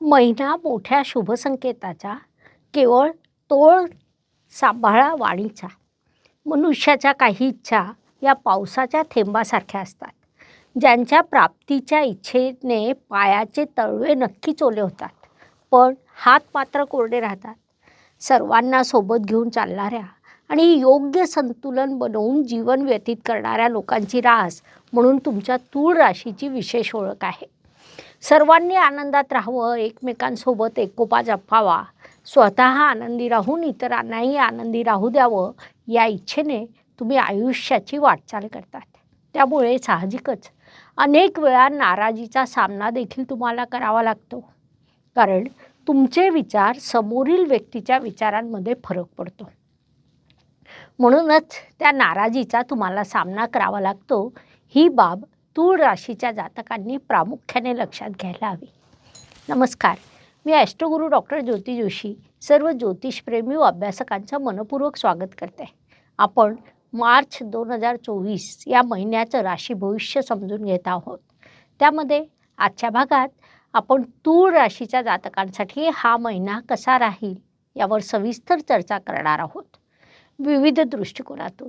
महिना मोठ्या शुभसंकेताचा केवळ तोळ सांभाळा वाणीचा मनुष्याच्या काही इच्छा या पावसाच्या थेंबासारख्या असतात. ज्यांच्या प्राप्तीच्या इच्छेने पायाचे तळवे नक्कीच ओले होतात पण हात मात्र कोरडे राहतात. सर्वांना सोबत घेऊन चालणाऱ्या आणि योग्य संतुलन बनवून जीवन व्यतीत करणाऱ्या लोकांची रास म्हणून तुमच्या तूळ राशीची विशेष ओळख आहे. सर्वांनी आनंदात राहावं एकमेकांसोबत एकोपा जपावा. स्वतः आनंदी राहून इतरांनाही आनंदी राहू द्यावं या इच्छेने तुम्ही आयुष्याची वाटचाल करतात. त्यामुळे साहजिकच अनेक वेळा नाराजीचा सामना देखील तुम्हाला करावा लागतो. कारण तुमचे विचार समोरील व्यक्तीच्या विचारांमध्ये फरक पडतो. म्हणूनच त्या नाराजीचा तुम्हाला सामना करावा लागतो. ही बाब तूळ राशीच्या जातकांनी प्रामुख्याने लक्षात घ्यायला हवी. नमस्कार. मी ॲस्ट्रोगुरू डॉक्टर ज्योती जोशी सर्व ज्योतिषप्रेमी व अभ्यासकांचं मनपूर्वक स्वागत करते. आपण मार्च दोन हजार चोवीस या महिन्याचं राशी भविष्य समजून घेत आहोत. त्यामध्ये आजच्या भागात आपण तूळ राशीच्या जातकांसाठी हा महिना कसा राहील यावर सविस्तर चर्चा करणार आहोत. विविध दृष्टिकोनातून.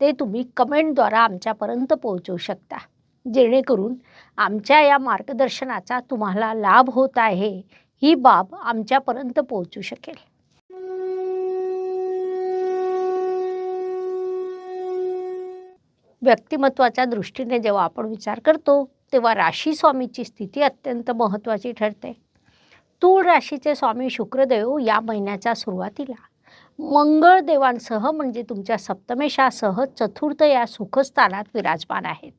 ते तुम्ही कमेंटद्वारा आमच्यापर्यंत पोहोचवू शकता. जेणेकरून आमच्या या मार्गदर्शनाचा तुम्हाला लाभ होत आहे. ही बाब आमच्यापर्यंत पोहोचू शकेल. व्यक्तिमत्वाच्या दृष्टीने जेव्हा आपण विचार करतो तेव्हा राशी स्वामीची स्थिती अत्यंत महत्त्वाची ठरते. तूळ राशीचे स्वामी शुक्रदेव या महिन्याच्या सुरुवातीला मंगळ देवांसह म्हणजे तुमच्या सप्तमेशासह चतुर्थ या सुखस्थानात विराजमान आहेत.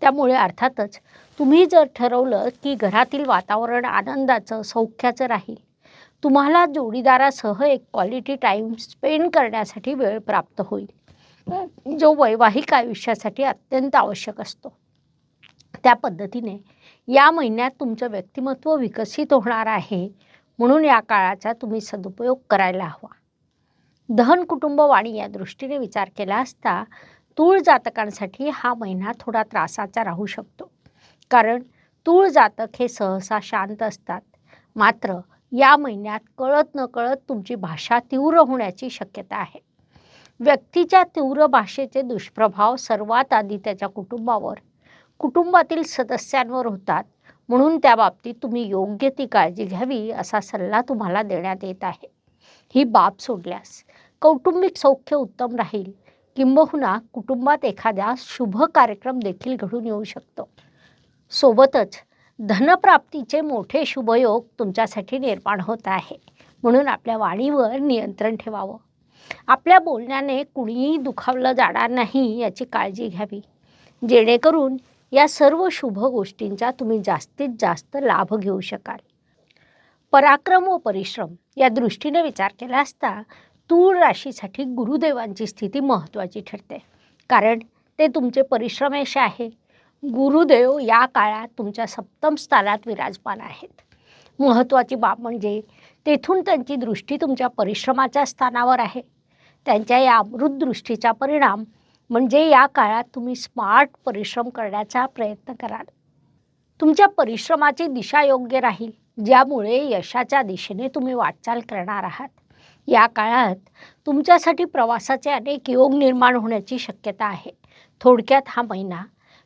त्यामुळे अर्थातच तुम्ही जर ठरवलं की घरातील वातावरण आनंदाचं सौख्याचं राहील. तुम्हाला जोडीदारासह एक क्वालिटी टाईम स्पेंड करण्यासाठी वेळ प्राप्त होईल. जो वैवाहिक आयुष्यासाठी अत्यंत आवश्यक असतो. त्या पद्धतीने या महिन्यात तुमचं व्यक्तिमत्व विकसित होणार आहे म्हणून या काळाचा तुम्ही सदुपयोग करायला हवा. धन कुटुंब वाणी या दृष्टीने विचार केला असता तूळ जातकांसाठी हा महिना थोडा त्रासाचा राहू शकतो. कारण तूळ जातक हे सहसा शांत असतात. मात्र या महिन्यात कळत न कळत तुमची भाषा तीव्र होण्याची शक्यता आहे. व्यक्तीच्या तीव्र भाषेचे दुष्प्रभाव सर्वात आधी त्याच्या कुटुंबावर कुटुंबातील सदस्यांवर होतात. म्हणून त्या बाबतीत तुम्ही योग्य ती काळजी घ्यावी असा सल्ला तुम्हाला देण्यात येत आहे. ही बाब सोडल्यास कौटुंबिक सौख्य उत्तम राहील. किंबहुना कुटुंबात एखाद्या शुभ कार्यक्रम देखील घडून येऊ शकतो. सोबतच धनप्राप्तीचे मोठे शुभयोग तुमच्यासाठी निर्माण होत आहे. म्हणून आपल्या वाणीवर नियंत्रण ठेवावं. आपल्या बोलण्याने कुणीही दुखावलं जाणार नाही याची काळजी घ्यावी. जेणेकरून या सर्व शुभ गोष्टींचा तुम्ही जास्तीत जास्त लाभ घेऊ शकाल. पराक्रम व परिश्रम या दृष्टीने विचार केला असता तूळ राशीसाठी गुरुदेवांची स्थिती महत्त्वाची ठरते. कारण ते तुमचे परिश्रमेश आहे. गुरुदेव या काळात तुमच्या सप्तम स्थानात विराजमान आहेत. महत्त्वाची बाब म्हणजे तेथून त्यांची दृष्टी तुमच्या परिश्रमाच्या स्थानावर आहे. त्यांच्या या अमृत दृष्टीचा परिणाम म्हणजे या काळात तुम्ही स्मार्ट परिश्रम करण्याचा प्रयत्न कराल. तुमच्या परिश्रमाची दिशा योग्य राहील ज्यामुळे यशाच्या दिशेने तुम्ही वाटचाल करणार आहात. या काळात तुमच्यासाठी प्रवासाचे अनेक योग निर्माण होण्याची शक्यता आहे. थोडक्यात हा महिना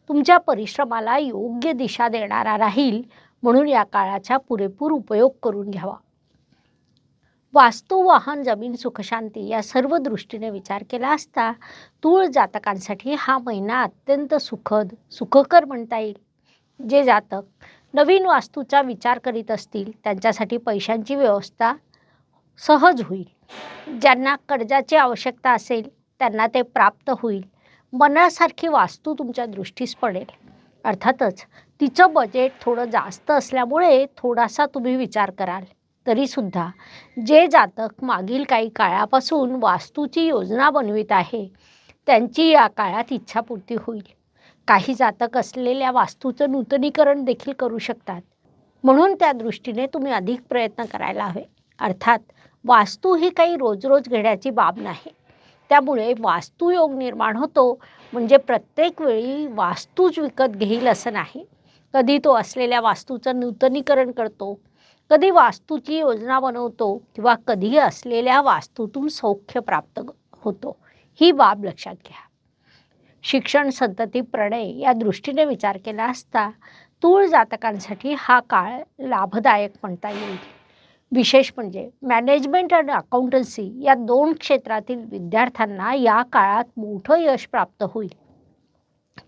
तुमच्या परिश्रमाला योग्य दिशा देणारा राहील म्हणून या काळाचा पुरेपूर उपयोग करून घ्यावा. वास्तू वाहन जमीन सुखशांती या सर्व दृष्टीने विचार केला असता तूळ जातकांसाठी हा महिना अत्यंत सुखद सुखकर म्हणता येईल. जे जातक नवीन वास्तूचा विचार करीत असतील त्यांच्यासाठी पैशांची व्यवस्था सहज होईल. ज्यांना कर्जाची आवश्यकता असेल त्यांना ते प्राप्त होईल. मनासारखी वास्तू तुमच्या दृष्टीस पडेल. अर्थातच तिचं बजेट थोडं जास्त असल्यामुळे थोडासा तुम्ही विचार कराल. तरीसुद्धा जे जातक मागील काही काळापासून वास्तूची योजना बनवित आहे त्यांची या काळात इच्छापूर्ती होईल. काही जातक असलेल्या वास्तूचं नूतनीकरण देखील करू शकतात. म्हणून त्या दृष्टीने तुम्ही अधिक प्रयत्न करायला हवे. अर्थात वास्तू ही काही रोज रोज घेण्याची बाब नाही. त्यामुळे वास्तुयोग निर्माण होतो. म्हणजे प्रत्येक वेळी वास्तूच विकत घेईल असं नाही. कधी तो असलेल्या वास्तूचं नूतनीकरण करतो कधी वास्तूची योजना बनवतो किंवा कधी असलेल्या वास्तूतून सौख्य प्राप्त होतो. ही बाब लक्षात घ्या. शिक्षण संतती प्रणय या दृष्टीने विचार केला असता तूळ जातकांसाठी हा काळ लाभदायक म्हणता येईल. विशेष म्हणजे मॅनेजमेंट आणि अकाउंटन्सी या दोन क्षेत्रातील विद्यार्थ्यांना या काळात मोठं यश प्राप्त होईल.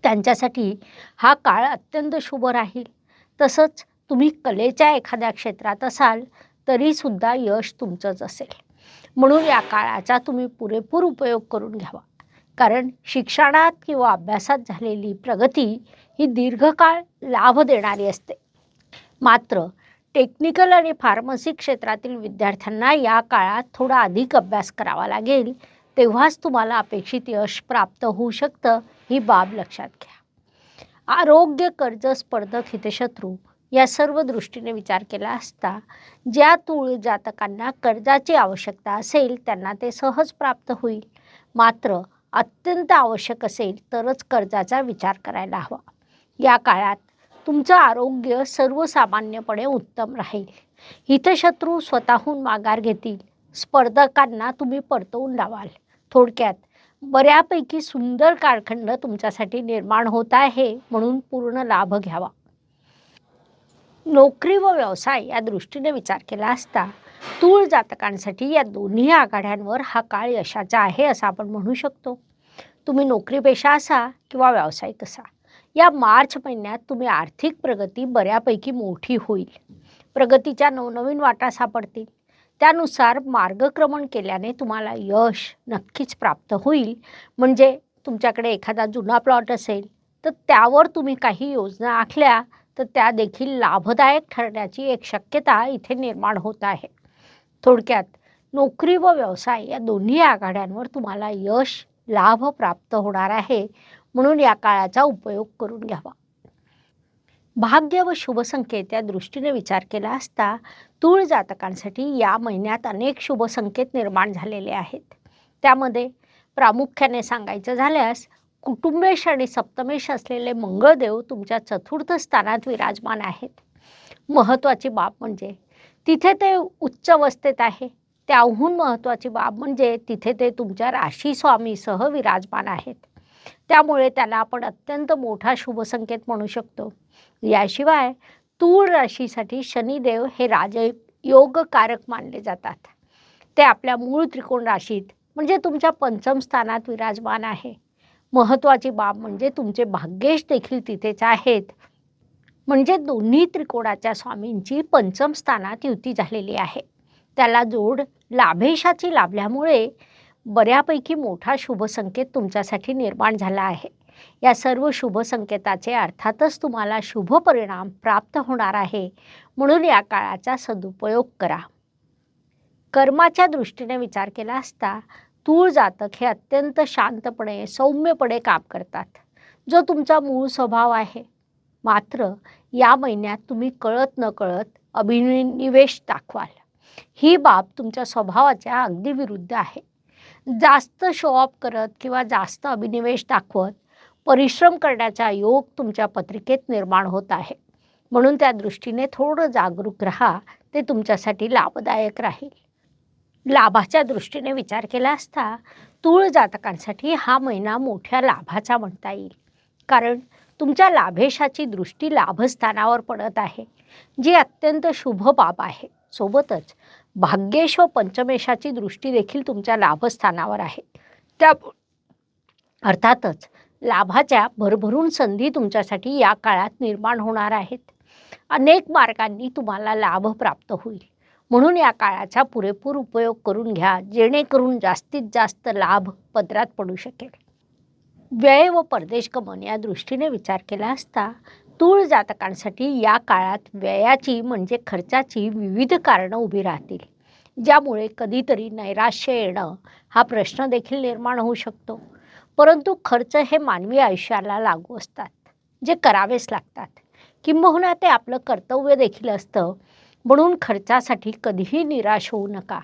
त्यांच्यासाठी हा काळ अत्यंत शुभ राहील. तसंच तुम्ही कलेच्या एखाद्या क्षेत्रात असाल तरीसुद्धा यश तुमचंच असेल. म्हणून या काळाचा तुम्ही पुरेपूर उपयोग करून घ्यावा. कारण शिक्षणात किंवा अभ्यासात झालेली प्रगती ही दीर्घकाळ लाभ देणारी असते. मात्र टेक्निकल आणि फार्मसी क्षेत्रातील विद्यार्थ्यांना या काळात थोडा अधिक अभ्यास करावा लागेल. तेव्हाच तुम्हाला अपेक्षित यश प्राप्त होऊ शकतं ही बाब लक्षात घ्या. आरोग्य कर्ज स्पर्धक हितशत्रू या सर्व दृष्टीने विचार केला असता ज्या तुळ जातकांना कर्जाची आवश्यकता असेल त्यांना ते सहज प्राप्त होईल. मात्र अत्यंत आवश्यक असेल तरच कर्जाचा विचार करायला हवा. या काळात तुमचं आरोग्य सर्वसामान्यपणे उत्तम राहील. हितशत्रू स्वतःहून माघार घेतील. स्पर्धकांना तुम्ही परतवून लावाल. थोडक्यात बऱ्यापैकी सुंदर कालखंड तुमच्यासाठी निर्माण होत आहे म्हणून पूर्ण लाभ घ्यावा. नोकरी व व्यवसाय या दृष्टीने विचार केला असता तूळ जातकांसाठी या दोन्ही आघाड्यांवर हा काळ यशाचा आहे असं आपण म्हणू शकतो. तुम्ही नोकरीपेशा असा किंवा व्यावसायिक असा या मार्च महिन्यात तुम्ही आर्थिक प्रगती बऱ्यापैकी मोठी होईल. प्रगतीच्या नवनवीन वाटा सापडतील. त्यानुसार मार्गक्रमण केल्याने तुम्हाला यश नक्कीच प्राप्त होईल. म्हणजे तुमच्याकडे एखादा जुना प्लॉट असेल तर त्यावर तुम्ही काही योजना आखल्या तर त्या देखील लाभदायक ठरण्याची एक शक्यता इथे निर्माण होत आहे. थोडक्यात नोकरी व व्यवसाय या दोन्ही आघाड्यांवर तुम्हाला यश लाभ प्राप्त होणार आहे. म्हणून या काळाचा उपयोग करून घ्यावा. भाग्य व शुभसंकेत या दृष्टीने विचार केला असता तूळ जातकांसाठी या महिन्यात अनेक शुभसंकेत निर्माण झालेले आहेत. त्यामध्ये प्रामुख्याने सांगायचं झाल्यास कुटुंबेश आणि सप्तमेश असलेले मंगळदेव तुमच्या चतुर्थ स्थानात विराजमान आहेत. महत्त्वाची बाब म्हणजे तिथे ते उच्च अवस्थेत आहे. त्याहून महत्त्वाची बाब म्हणजे तिथे ते तुमच्या राशी स्वामीसह विराजमान आहेत. त्यामुळे त्याला आपण अत्यंत मोठा शुभसंकेत म्हणू शकतो. याशिवाय तूळ राशीसाठी शनिदेव हे राजयोगकारक मानले जातात. ते आपल्या मूळ त्रिकोण राशीत म्हणजे तुमच्या पंचम स्थानात विराजमान आहे. महत्त्वाची बाब म्हणजे तुमचे भाग्येश देखील तिथेच आहेत. म्हणजे दोन्ही त्रिकोणाच्या स्वामींची पंचम स्थानात युती झालेली आहे. त्याला जोड लाभेशाची लाभल्यामुळे बऱ्यापैकी मोठा शुभसंकेत तुमच्यासाठी निर्माण झाला आहे. या सर्व शुभसंकेताचे अर्थातच तुम्हाला शुभ परिणाम प्राप्त होणार आहे. म्हणून या काळाचा सदुपयोग करा. कर्माच्या दृष्टीने विचार केला असता तूळ जातक हे अत्यंत शांतपणे सौम्यपणे काम करतात. जो तुमचा मूळ स्वभाव आहे. मात्र या महिन्यात तुम्ही कळत न कळत अभिनिवेश दाखवाल. ही बाब तुमच्या स्वभावाच्या अगदी विरुद्ध आहे. जास्त शो ऑफ करत किंवा जास्त अभिनिवेश दाखवत परिश्रम करण्याचा योग तुमच्या पत्रिकेत निर्माण होत आहे. म्हणून त्या दृष्टीने थोडं जागरूक राहा ते तुमच्यासाठी लाभदायक राहील. लाभाच्या दृष्टीने विचार केला असता तूळ जातकांसाठी हा महिना मोठ्या लाभाचा म्हणता येईल. कारण तुमच्या लाभेशाची दृष्टी लाभस्थानावर पडत आहे. जी अत्यंत शुभ बाब आहे. सोबतच भाग्येश व पंचमेशाची दृष्टी देखील तुमच्या लाभस्थानावर आहे. त्या अर्थातच लाभाच्या भरभरून संधी तुमच्यासाठी या काळात निर्माण होणार आहेत. अनेक मार्गांनी तुम्हाला लाभ प्राप्त होईल. म्हणून या काळाचा पुरेपूर उपयोग करून घ्या जेणेकरून जास्तीत जास्त लाभ पदरात पडू शकेल. व्यय व परदेश गमन या दृष्टीने विचार केला असता तूळ जातकांसाठी या काळात व्ययाची म्हणजे खर्चाची विविध कारणं उभी राहतील. ज्यामुळे कधीतरी नैराश्य येणं हा प्रश्न देखील निर्माण होऊ शकतो. परंतु खर्च हे मानवी आयुष्याला लागू असतात जे करावेच लागतात. किंबहुना ते आपलं कर्तव्य देखील असतं म्हणून खर्चासाठी कधीही निराश होऊ नका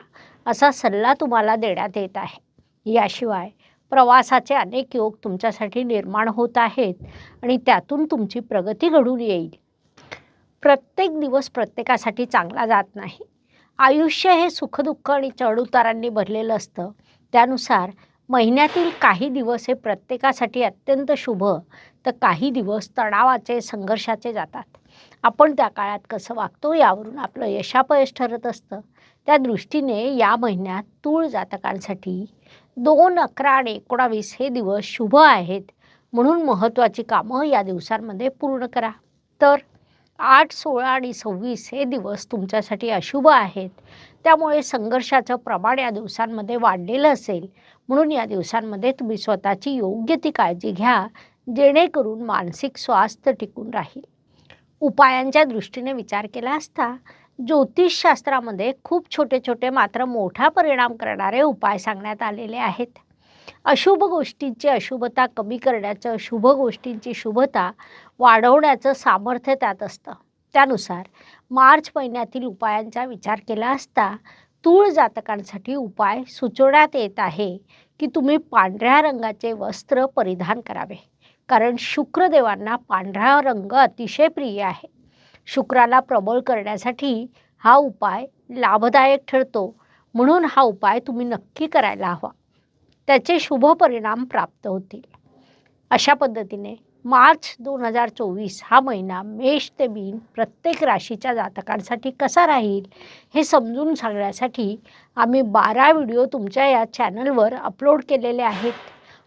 असा सल्ला तुम्हाला देण्यात येत आहे. याशिवाय प्रवासाचे अनेक योग तुमच्यासाठी निर्माण होत आहेत आणि त्यातून तुमची प्रगती घडून येईल. प्रत्येक दिवस प्रत्येकासाठी चांगला जात नाही. आयुष्य हे सुखदुःख आणि चढउतारांनी भरलेलं असतं. त्यानुसार महिन्यातील काही दिवस हे प्रत्येकासाठी अत्यंत शुभ तर काही दिवस तणावाचे संघर्षाचे जातात. आपण त्या काळात कसं वागतो यावरून आपलं यशापयश ठरत असतं. त्या दृष्टीने या महिन्यात तूळ जातकांसाठी दोन अकरा आणि एकोणावीस हे दिवस शुभ आहेत. म्हणून महत्त्वाची कामं या दिवसांमध्ये पूर्ण करा. तर आठ सोळा आणि सव्वीस हे दिवस तुमच्यासाठी अशुभ आहेत. त्यामुळे संघर्षाचं प्रमाण या दिवसांमध्ये वाढलेलं असेल. म्हणून या दिवसांमध्ये तुम्ही स्वतःची योग्य ती काळजी घ्या जेणेकरून मानसिक स्वास्थ्य टिकून राहील. उपायांच्या दृष्टीने विचार केला असता ज्योतिषशास्त्रामध्ये खूप छोटे छोटे मात्र मोठा परिणाम करणारे उपाय सांगण्यात आलेले आहेत. अशुभ गोष्टींची अशुभता कमी करण्याचं शुभ गोष्टींची शुभता वाढवण्याचं सामर्थ्य त्यात असतं. त्यानुसार मार्च महिन्यातील उपायांचा विचार केला असता तूळ जातकांसाठी उपाय सुचवण्यात येत आहे की तुम्ही पांढऱ्या रंगाचे वस्त्र परिधान करावे. कारण शुक्रदेवांना पांढरा रंग अतिशय प्रिय आहे. शुक्राला प्रबळ करण्यासाठी हा उपाय लाभदायक ठरतो. म्हणून हा उपाय तुम्ही नक्की करायला हवा. त्याचे शुभ परिणाम प्राप्त होतील. अशा पद्धतीने मार्च दोन हजार चोवीस हा महिना मेष ते बीन प्रत्येक राशीच्या जातकांसाठी कसा राहील हे समजून सांगण्यासाठी आम्ही बारा व्हिडिओ तुमच्या या चॅनलवर अपलोड केलेले आहेत.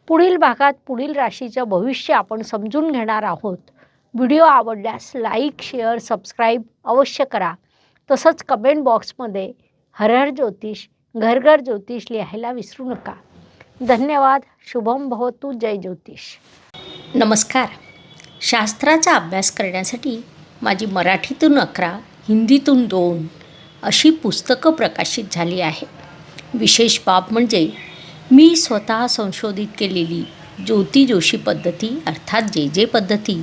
पुढील भागात पुढील राशीचं भविष्य आपण समजून घेणार आहोत. व्हिडिओ आवडल्यास लाईक शेअर सबस्क्राईब अवश्य करा. तसंच कमेंट बॉक्समध्ये हर हर ज्योतिष घर घर ज्योतिष लिहायला विसरू नका. धन्यवाद. शुभम भवतु. जय ज्योतिष. नमस्कार. शास्त्राचा अभ्यास करण्यासाठी माझी मराठीतून अकरा हिंदीतून दोन अशी पुस्तकं प्रकाशित झाली आहे विशेष बाब म्हणजे मी स्वतः संशोधित केलेली ज्योती जोशी पद्धती अर्थात जे जे पद्धती